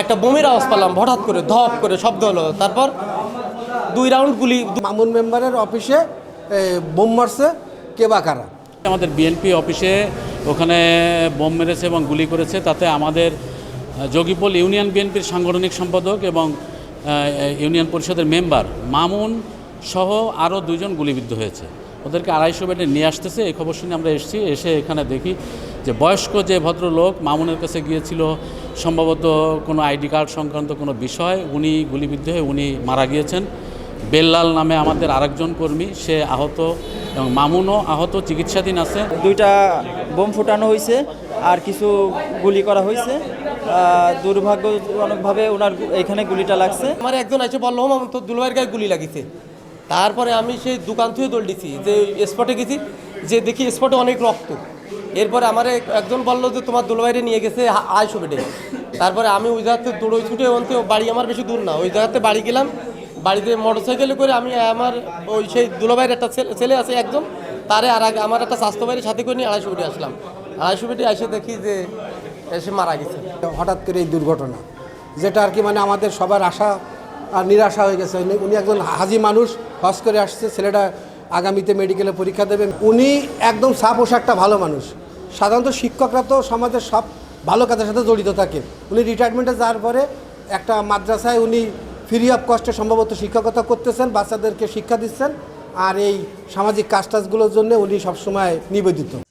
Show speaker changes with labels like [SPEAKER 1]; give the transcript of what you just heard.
[SPEAKER 1] একটা বোমের আওয়াজ পেলাম হঠাৎ করে ধপ করে শব্দ হলো। তারপর দুই রাউন্ড গুলি
[SPEAKER 2] মামুন মেম্বারের অফিসে বোম মারছে কে বা কারা?
[SPEAKER 3] আমাদের বিএনপি অফিসে ওখানে বোম মেরেছে এবং গুলি করেছে। তাতে আমাদের যোগীপল ইউনিয়ন বিএনপির সাংগঠনিক সম্পাদক এবং ইউনিয়ন পরিষদের মেম্বার মামুন সহ আরও দুজন গুলিবিদ্ধ হয়েছে। ওদেরকে আড়াইশো বেডে নিয়ে আসতেছে এই খবর শুনে আমরা এসেছি এসে এখানে দেখি যে বয়স্ক যে ভদ্রলোক মামুনের কাছে গিয়েছিল সম্ভবত কোনো আইডি কার্ড সংক্রান্ত কোনো বিষয় উনি গুলিবিদ্ধ হয়ে উনি মারা গিয়েছেন। বেল্লাল নামে আমাদের আরেকজন কর্মী সে আহত এবং মামুনও আহত চিকিৎসাধীন আছে।
[SPEAKER 4] দুইটা বোম ফুটানো হয়েছে আর কিছু গুলি করা হয়েছে দুর্ভাগ্যজনকভাবে ওনার এখানে গুলিটা লাগছে।
[SPEAKER 1] আমার একজন এসে বলল মামুন তোর দুলভাইয়ের গায়ে গুলি লাগিছে। তারপরে আমি সেই দোকান থেকে দৌড় দিছি, যে স্পটে গেছি, যে দেখি স্পটে অনেক রক্ত। এরপরে আমার একজন বলল যে, তোমার দুলভাইরে নিয়ে গেছে আড়াইশো বেডে তারপরে আমি ওই জায়গাতে দৌড়ই ছুটে অন্তে বাড়ি আমার বেশি দূর না, ওই জায়গাতে বাড়ি গেলাম। বাড়িতে মোটর সাইকেলে করে আমি, আমার ওই সেই দুলাভাইয়ের একটা ছেলে- আছে একজন, তারে আর আগে আমার একটা স্বাস্থ্য সাথে করে নিয়ে আড়াইশো বেডে আসলাম। আড়াইশো বেডে এসে দেখি যে, এসে মারা গেছে।
[SPEAKER 2] হঠাৎ করে এই দুর্ঘটনা, যেটা আর কি মানে আমাদের সবার আশা নিরাশা হয়ে গেছে। উনি- একজন হাজি মানুষ হজ করে আসছে, ছেলেটা আগামীতে মেডিকেলে পরীক্ষা দেবেন উনি একদম সাফ পোশাকটা ভালো মানুষ। সাধারণত শিক্ষকরা তো সমাজের সব ভালো কাজের সাথে জড়িত থাকে। উনি রিটায়ারমেন্টে যাওয়ার পরে একটা মাদ্রাসায় উনি ফ্রি অফ কস্টে সম্ভবত শিক্ষকতা করতেছেন, বাচ্চাদেরকে শিক্ষা দিচ্ছেন, আর এই সামাজিক কাজ টাজগুলোর জন্য উনি সবসময় নিবেদিত।